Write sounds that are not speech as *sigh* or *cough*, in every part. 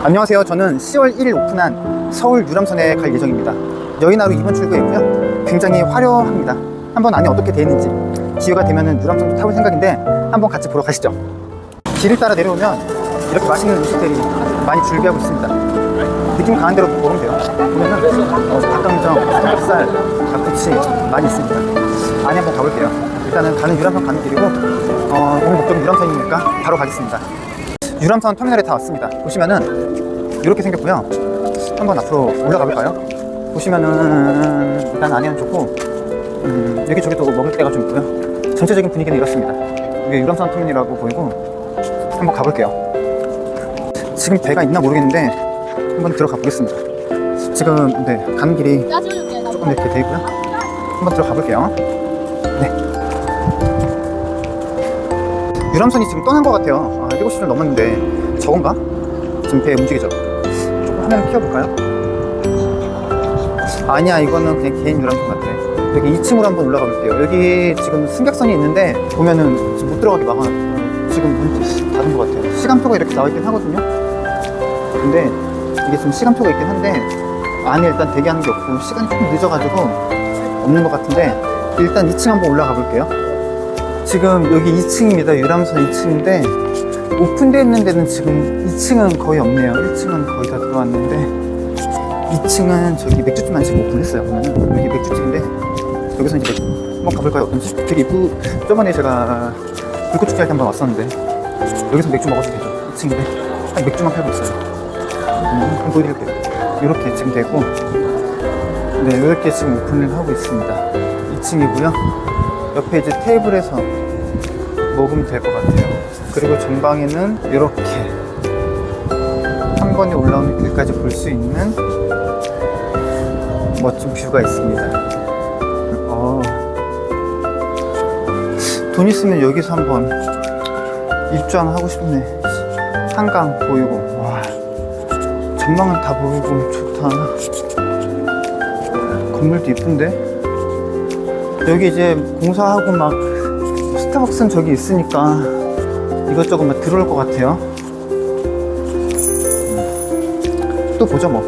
안녕하세요. 저는 10월 1일 오픈한 서울 유람선에 갈 예정입니다. 여의나루 2번 출구이고요. 굉장히 화려합니다. 한번 안에 어떻게 되어 있는지 기회가 되면 유람선도 타볼 생각인데 한번 같이 보러 가시죠. 길을 따라 내려오면 이렇게 맛있는 음식들이 많이 줄비하고 있습니다. 느낌 강한 대로 먹으면 돼요. 보면은 어, 닭강정, 삼겹살, 닭꼬치 많이 있습니다. 안에 한번 가볼게요. 일단은 가는 유람선 가는 길이고 어, 오늘 목적은 유람선이니까 바로 가겠습니다. 유람선 터미널에 다 왔습니다. 보시면은 이렇게 생겼고요. 한번 앞으로 올라가 볼까요? 보시면은 일단 안에는 좋고 음, 여기 저기도 먹을 데가 좀 있고요. 전체적인 분위기는 이렇습니다. 이게 유람선 터미널이라고 보이고 한번 가볼게요. 지금 배가 있나 모르겠는데 한번 들어가 보겠습니다. 지금 네 가는 길이 조금 이렇게 돼 있고요. 한번 들어가 볼게요. 네. 유람선이 지금 떠난 것 같아요. 아, 7시를 넘었는데 저건가? 지금 배 움직이죠? 조금 화면을 키워볼까요? 아니야 이거는 그냥 개인 유람선 같아. 여기 2층으로 한번 올라가 볼게요. 여기 지금 승객선이 있는데 보면은 지금 못 들어가게 막아. 지금 문 닫은 것 같아요. 시간표가 이렇게 나와 있긴 하거든요. 근데 이게 지금 시간표가 있긴 한데 안에 일단 대기하는 게 없고 시간이 조금 늦어가지고 없는 것 같은데 일단 2층 한번 올라가 볼게요. 지금 여기 2층입니다. 유람선 2층인데 오픈되어 있는 데는 지금 2층은 거의 없네요. 1층은 거의 다 들어왔는데 2층은 저기 맥주집만 지금 오픈했어요. 보면은 여기 맥주집인데 여기서 이제 맥주 한번 가볼까요? 어떤지? 되게 이쁘. 저번에 제가 불꽃축제 할 때 한번 왔었는데 여기서 맥주 먹어도 되죠. 2층인데 딱 맥주만 팔고 있어요. 음, 한번 보여드릴게요. 이렇게 지금 되고 네 이렇게 지금 오픈을 하고 있습니다. 2층이고요. 옆에 이제 테이블에서 먹으면 될 것 같아요. 그리고 전방에는 이렇게 한 번에 올라오는 길까지 볼 수 있는 멋진 뷰가 있습니다. 어. 돈 있으면 여기서 한번 입주 하나 하고 싶네. 한강 보이고, 와. 전망은 다 보이고, 좋다. 건물도 이쁜데? 여기 이제 공사하고 막 스타벅스는 저기 있으니까 이것저것 막 들어올 것 같아요. 음. 또 보죠 뭐.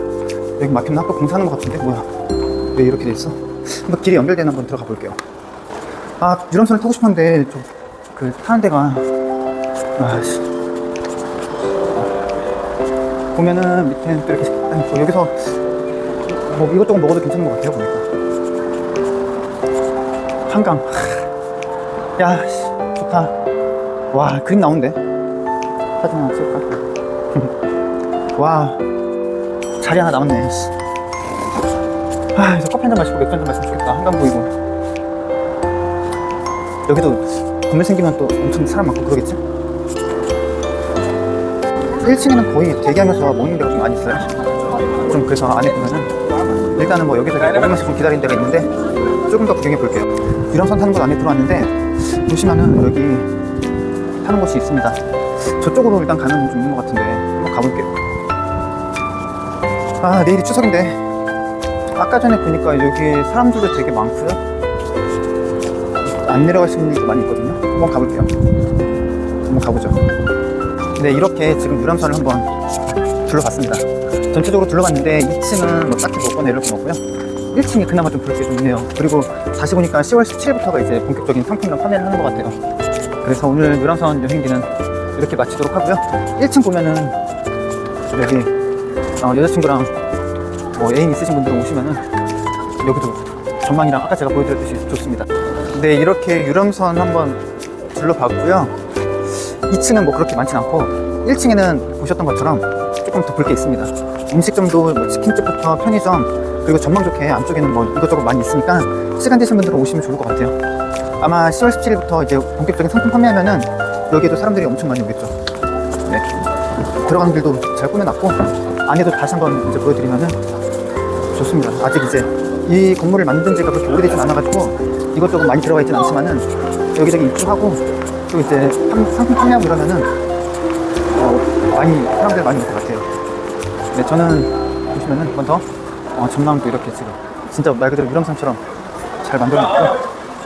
여기 막혔나? 아까 공사하는 것 같은데? 뭐야? 왜 이렇게 돼 있어? 한번 길이 연결되나 한번 들어가 볼게요. 아, 유람선을 타고 싶었는데, 저, 그, 타는 데가, 아씨. 보면은 밑에는 또 이렇게, 아니, 뭐 여기서, 뭐 이것저것 먹어도 괜찮은 것 같아요, 보니까. 한강. 야, 씨, 좋다. 와, 그림 나오는데? 사진 하나 찍을까? *laughs* 와, 자리 하나 남았네. 씨. 아, 이제 커피 한 잔 마시고 맥주 한 잔 마시면 좋겠다. 한강 보이고. 여기도 건물 생기면 또 엄청 사람 많고 그러겠지? 1층에는 거의 대기하면서 먹는 데가 좀 많이 있어요. 좀 그래서 안에 보면은 일단은 뭐 먹으면서 좀 기다리는 데가 있는데 조금 더 구경해 볼게요. 유람선 타는 곳 안에 들어왔는데 보시면은 여기 타는 곳이 있습니다. 저쪽으로 일단 가는 곳좀 있는 것 같은데 한번 가볼게요. 아 내일이 추석인데 아까 전에 보니까 여기 사람들도 되게 많고요. 안 내려가시는 분들도 많이 있거든요. 한번 가볼게요. 한번 가보죠. 네, 이렇게 지금 유람선을 한번 둘러봤습니다. 전체적으로 둘러봤는데 2층은 뭐 딱히 이럴 건 없고요. 1층이 그나마 좀 볼게좀 있네요. 그리고 다시 보니까 10월 17일부터가 이제 본격적인 상품명 판매를 하는 것 같아요. 그래서 오늘 유람선 여행기는 이렇게 마치도록 하고요. 1층 보면은 여기 어, 여자친구랑 뭐 애인 있으신 분들은 오시면은 여기도 전망이랑 아까 제가 보여드렸듯이 좋습니다. 네, 이렇게 유람선 한번 둘러봤고요. 2층은 뭐 그렇게 많진 않고 1층에는 보셨던 것처럼 조금 더 볼 게 있습니다. 음식점도 뭐 치킨집부터 편의점 그리고 전망 좋게 안쪽에는 뭐 이것저것 많이 있으니까 시간 되신 분들은 오시면 좋을 것 같아요. 아마 10월 17일부터 이제 본격적인 상품 판매하면은 여기에도 사람들이 엄청 많이 오겠죠. 네. 들어가는 길도 잘 꾸며놨고 안에도 다시 한번 이제 보여드리면은 좋습니다. 아직 이제 이 건물을 만든 지가 그렇게 오래되진 않아가지고 이것저것 많이 들어가 있진 않지만은 여기저기 입주하고 또 이제 상- 상품 판매하고 이러면은 어, 많이 사람들 많이 올 것 같아요. 네, 저는 보시면은 한번 더 어, 전망도 이렇게 지금 진짜 말 그대로 유람선처럼 잘 만들어놨고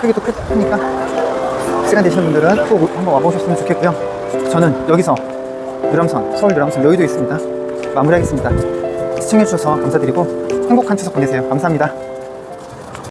크기도 크- 크니까 시간 되시는 분들은 꼭 한번 와보셨으면 좋겠고요. 저는 여기서 유람선, 서울 유람선 여의도 있습니다. 마무리하겠습니다. 시청해주셔서 감사드리고 행복한 추석 보내세요. 감사합니다.